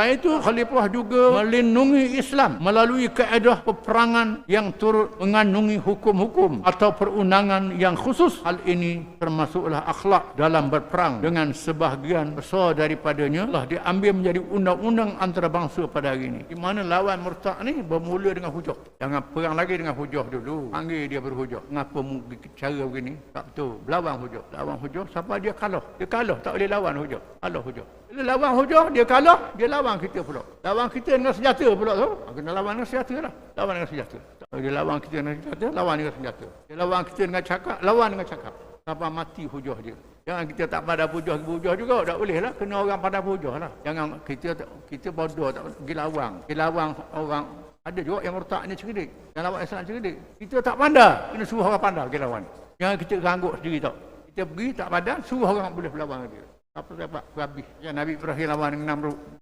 Selain itu, khalifah juga melindungi Islam melalui kaedah peperangan yang turut mengandungi hukum-hukum atau perundangan yang khusus. Hal ini termasuklah akhlak dalam berperang dengan sebahagian besar daripadanya telah diambil menjadi undang-undang antarabangsa pada hari ini. Di mana lawan murtad ni bermula dengan hujah. Jangan perang lagi dengan hujah dulu. Panggil dia berhujah. Mengapa cara begini? Tak betul. Lawan hujah. Lawan hujah, siapa dia kalah? Dia kalah, tak boleh lawan hujah. Kalah hujah. Bila lawan hujah, dia kalah, dia lawan kita pula. Lawan kita dengan senjata pula tu. Ah, kena lawan dengan senjata lah. Lawan dengan senjata. Dia lawan kita dengan senjata, lawan dengan senjata. Dia lawan kita dengan cakap, lawan dengan cakap. Sampai mati hujah dia. Jangan kita tak pada hujah hujah juga. Tak boleh lah. Kena orang pada hujah lah. Jangan kita kita bodoh tak pergi lawan. Lawan orang ada juga yang murtad ni cerdik. Yang lawan Islam cerdik. Kita tak pandai. Kena suruh orang pandai pergi lawan. Jangan kita rangguk sendiri tak. Kita pergi tak pandai, suruh orang boleh berlawan dia. Apa sebab habis. Yang Nabi Ibrahim lawan dengan Namrud.